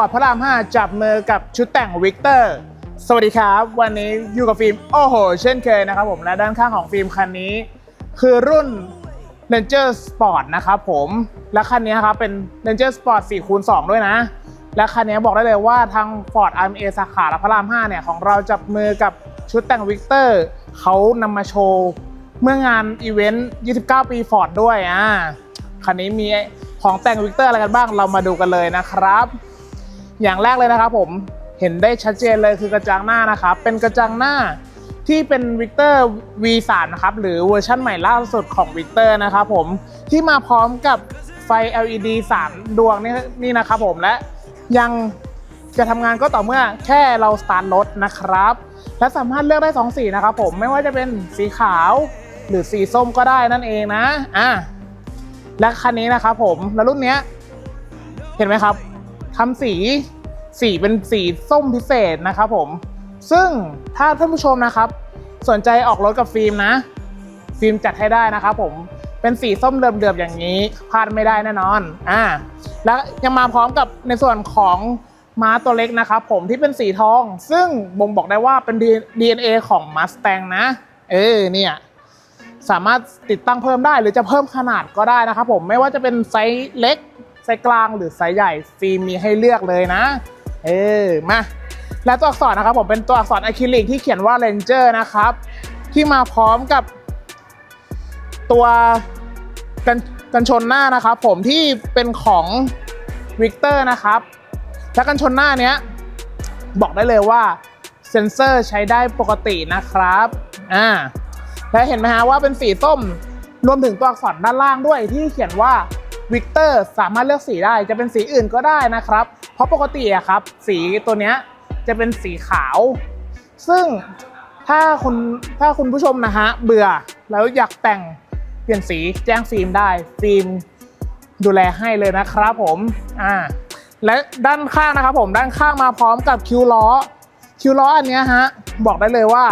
อร์ดพระราม 5 จับมือกับชุดแต่งวิกเตอร์ สวัสดีครับ วันนี้อยู่กับฟิล์มโอ้โห เช่นเคยนะครับผม และด้านข้างของฟิล์มคันนี้ คือรุ่น Ranger Sport นะครับผม และคันนี้ครับเป็น Ranger Sport 4คูณ2ด้วยนะ และคันนี้บอกได้เลยว่าทาง Ford RMA สาขาพระราม 5 เนี่ยของเราจับมือกับชุดแต่งวิกเตอร์เขานำมาโชว์เมื่องานอีเวนต์ 29 ปี Ford ด้วยอ่าคันนี้มีของแต่งวิกเตอร์อะไรกันบ้างเรามาดูกันเลยนะครับ อย่างแรกเลยนะครับผมเห็นได้ชัดเจนเลยคือกระจังหน้านะครับ เป็นกระจังหน้าที่เป็นวิกเตอร์ V3 นะครับ หรือเวอร์ชั่นใหม่ล่าสุดของวิกเตอร์นะครับผมที่มาพร้อมกับไฟ LED 3 ดวงนี่นี่นะครับผมและยังจะทำงานก็ต่อเมื่อแค่เราสตาร์ทรถนะครับ และสามารถเลือกได้ 2 สีนะครับผมไม่ว่าจะเป็นสีขาวหรือสีส้มก็ได้นั่นเองนะอะและคันนี้นะครับผมแล้วรุ่นเนี้ยเห็นไหมครับ ทำสีสีเป็นสีส้มพิเศษนะครับผม ซึ่งถ้าท่านผู้ชมนะครับ สนใจออกรถกับฟิล์มนะ ฟิล์มจัดให้ได้นะครับผมเป็นสีส้มเดือบๆอย่างนี้พลาดไม่ได้แน่นอนอ่าแล้วยังมาพร้อมกับในส่วนของม้าตัวเล็กนะครับผมที่เป็นสีทอง ซึ่งบ่งบอกได้ว่าเป็น DNA ของ Mustang นะ เออเนี่ยสามารถติดตั้งเพิ่มได้หรือจะเพิ่มขนาดก็ได้นะครับผมไม่ว่าจะเป็นไซส์เล็ก ไซส์กลางหรือไซส์ใหญ่ฟิล์มมีให้เลือกเลยนะ เออมาและตัวอักษรนะครับผมเป็นตัวอักษรอะคริลิกที่เขียนว่า Ranger นะครับ ที่มาพร้อมกับตัวกันกันชนหน้านะครับ ผมที่เป็นของวิกเตอร์นะครับและกันชนหน้าเนี้ยบอกได้เลยว่าเซนเซอร์ใช้ได้ปกตินะครับอ่าและเห็นไหมฮะว่าเป็นสีส้มรวมถึงตัวอักษรด้านล่างด้วยที่เขียนว่า วิกเตอร์สามารถเลือกสีได้จะเป็นสีอื่นก็ได้นะครับ เพราะปกติอะครับ สีตัวเนี้ยจะเป็นสีขาว ซึ่งถ้าคุณถ้าคุณผู้ชมนะฮะเบื่อแล้วอยากแต่งเปลี่ยนสีแจ้งฟิล์มได้ฟิล์มดูแลให้เลยนะครับผมอ่าและด้านข้างนะครับผมด้านข้างมาพร้อมกับคิวล้อคิวล้ออันนี้ฮะบอกได้เลยว่า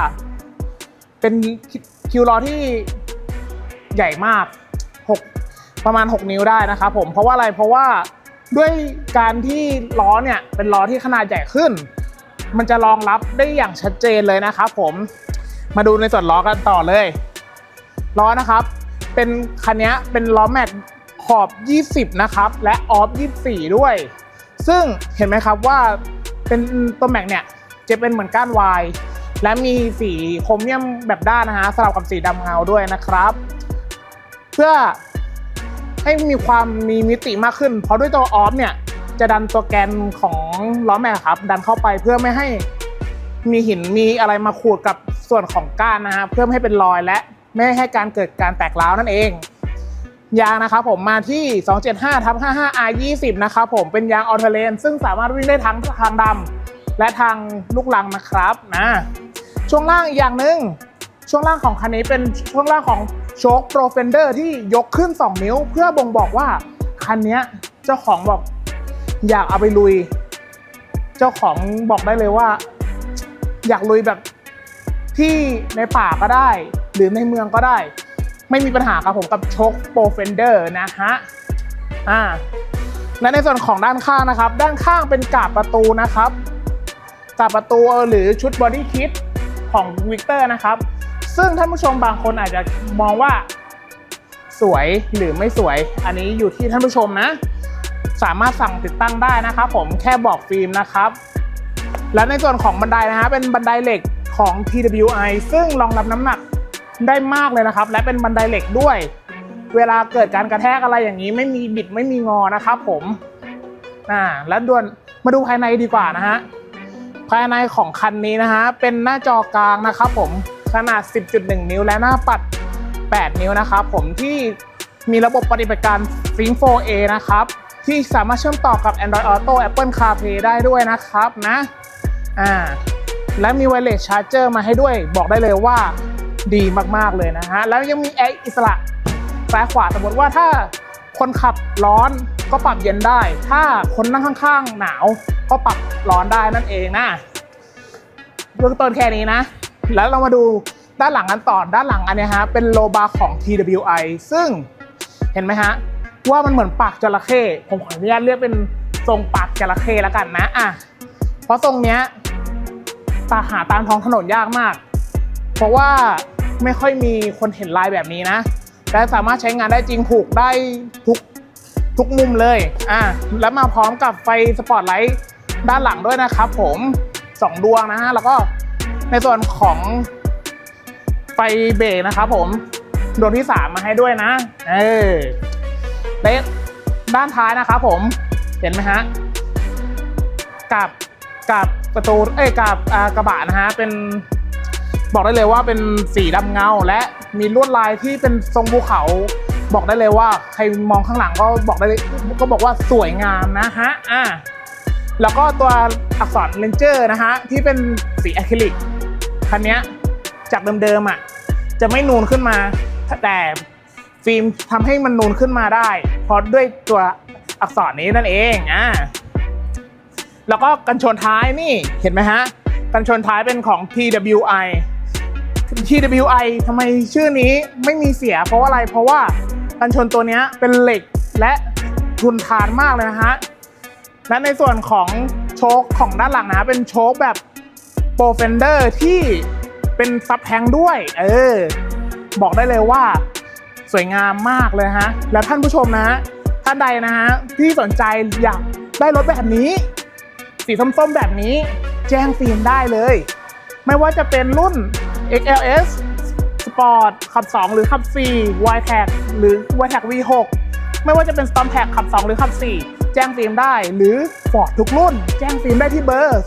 เป็นคิวล้อที่ใหญ่มาก ประมาณ 6 นิ้วได้นะครับผมเพราะว่าอะไรเพราะว่าด้วยการที่ล้อเนี่ยเป็นล้อที่ขนาดใหญ่ขึ้น มันจะรองรับได้อย่างชัดเจนเลยนะครับผมมาดูในส่วนล้อกันต่อเลยล้อนะครับ เป็นคันนี้เป็นล้อแม็กขอบ 20 นะครับ และออฟ 24 ด้วย ซึ่งเห็นไหมครับว่าเป็นตัวแม็กเนี่ยจะเป็นเหมือนก้านวายและมีสีโครเมียมแบบด้านนะฮะสลับกับสีดำเงาด้วยนะครับ เพื่อ ให้มีความมีมิติมากขึ้น เพราะด้วยตัวออฟเนี่ยจะดันตัวแกนของล้อแม็กครับ ดันเข้าไปเพื่อไม่ให้มีหินมีอะไรมาขูดกับส่วนของก้านนะฮะเพื่อไม่ให้เป็นรอยและไม่ให้การเกิดการแตกร้าวนั่นเองยางนะครับผมมาที่ 275ทับ55 R 20นะครับผมเป็นยางออเทเลนซึ่งสามารถวิ่งได้ทั้งทางดำและทางลูกลังนะครับนะช่วงล่างอีกอย่างหนึ่งช่วงล่างของคันนี้เป็นช่วงล่างของ โชคโปรเฟนเดอร์ที่ยกขึ้น 2 นิ้ว เพื่อบ่งบอกว่า คันนี้เจ้าของบอกอยากเอาไปลุย เจ้าของบอกได้เลยว่า อยากลุยแบบที่ในป่าก็ได้ หรือในเมืองก็ได้ ไม่มีปัญหาครับผมกับโชคโปรเฟนเดอร์นะฮะอ่าและในส่วนของด้านข้างนะครับ ด้านข้างเป็นกาบประตูนะครับกาบประตูหรือชุดบอดี้คิดของวิกเตอร์นะครับ ซึ่งท่านผู้ชมบางคนอาจจะมองว่าสวยหรือไม่สวย อันนี้อยู่ที่ท่านผู้ชมนะ สามารถสั่งติดตั้งได้นะครับผมแค่บอกฟิล์มนะครับ และในส่วนของบันไดนะฮะเป็นบันไดเหล็กของ TWI ซึ่งรองรับน้ำหนักได้มากเลยนะครับ และเป็นบันไดเหล็กด้วย เวลาเกิดการกระแทกอะไรอย่างนี้ไม่มีบิดไม่มีงอนะครับผมอ่าแล้วด่วนมาดูภายในดีกว่านะฮะภายในของคันนี้นะฮะเป็นหน้าจอกลางนะครับผม ขนาด 10.1 นิ้วและหน้าปัด 8 นิ้วนะครับผมที่มีระบบปฏิบัติการ Sync 4A นะครับ ที่สามารถเชื่อมต่อกับ Android Auto Apple CarPlay ได้ด้วยนะครับนะอ่าและมี Wireless Charger มาให้ด้วย บอกได้เลยว่าดีมากๆเลยนะฮะ แล้วยังมีแอร์อิสระซ้ายขวาสมมติว่าถ้าคนขับร้อนก็ปรับเย็นได้ ถ้าคนนั่งข้างๆ หนาวก็ปรับร้อนได้นั่นเองนะเบื้องต้นแค่นี้นะ แล้วเรามาดูด้านหลังกันต่อด้านหลังอันนี้ฮะเป็นโลบาร์ของ TWI ซึ่งเห็นไหมฮะว่ามันเหมือนปากจระเข้ผมขออนุญาตเรียกเป็นทรงปากจระเข้แล้วกันนะอะเพราะทรงเนี้ยตาหาตามท้องถนนยากมาก เพราะว่าไม่ค่อยมีคนเห็นลายแบบนี้นะและสามารถใช้งานได้จริงผูกได้ทุกทุกมุมเลยอะแล้วมาพร้อมกับไฟสปอตไลท์ด้านหลังด้วยนะครับผมสองดวงนะฮะแล้วก็ ในส่วนของไฟเบรกนะครับผมดวงที่ 3 มาให้ด้วยนะ เออและด้านท้ายนะครับผม เห็นไหมฮะ กับกับประตู เอ้ยกับกระบะนะฮะ เป็นบอกได้เลยว่าเป็นสีดำเงา และมีลวดลายที่เป็นทรงภูเขา บอกได้เลยว่าใครมองข้างหลังก็บอกได้ก็บอกว่าสวยงามนะฮะ อะแล้วก็ตัวอักษรเลนเจอร์นะฮะ ที่เป็นสีอะคริลิก คันนี้จากเดิมๆอะจะไม่นูนขึ้นมา แต่ฟิล์มทำให้มันนูนขึ้นมาได้ เพราะด้วยตัวอักษรนี้นั่นเองอะแล้วก็กันชนท้ายนี่เห็นไหมฮะ กันชนท้ายเป็นของ TWI TWI ทำไมชื่อนี้ไม่มีเสีย เพราะว่าอะไรเพราะว่ากันชนตัวนี้เป็นเหล็กและทุนทานมากเลยนะฮะและในส่วนของโชคของด้านหลังนะเป็นโชคแบบ โปรเฟนเดอร์ที่เป็นซับแทงด้วย เออ บอกได้เลยว่าสวยงามมากเลยฮะ แล้วท่านผู้ชมนะท่านใดนะฮะ ที่สนใจอยากได้รถแบบนี้ สีส้มๆแบบนี้ แจ้งฟิล์มได้เลย ไม่ว่าจะเป็นรุ่น XLS Sport ขับ 2 หรือขับ 4 y t a g หรือ y t a g V6 ไม่ว่าจะเป็น Storm Tag ขับ 2 หรือขับ 4 แจ้งฟิล์มได้ หรือฟอร์ดทุกรุ่น แจ้งฟิล์มได้ที่เบอร์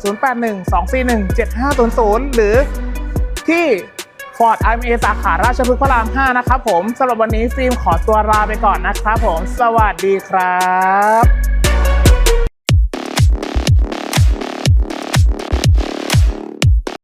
0812417500 หรือที่ Ford IMA สาขาราชพฤกษ์พระราม 5 นะครับผมสำหรับวันนี้ฟิล์มขอตัวลาไปก่อนนะครับผม สวัสดีครับ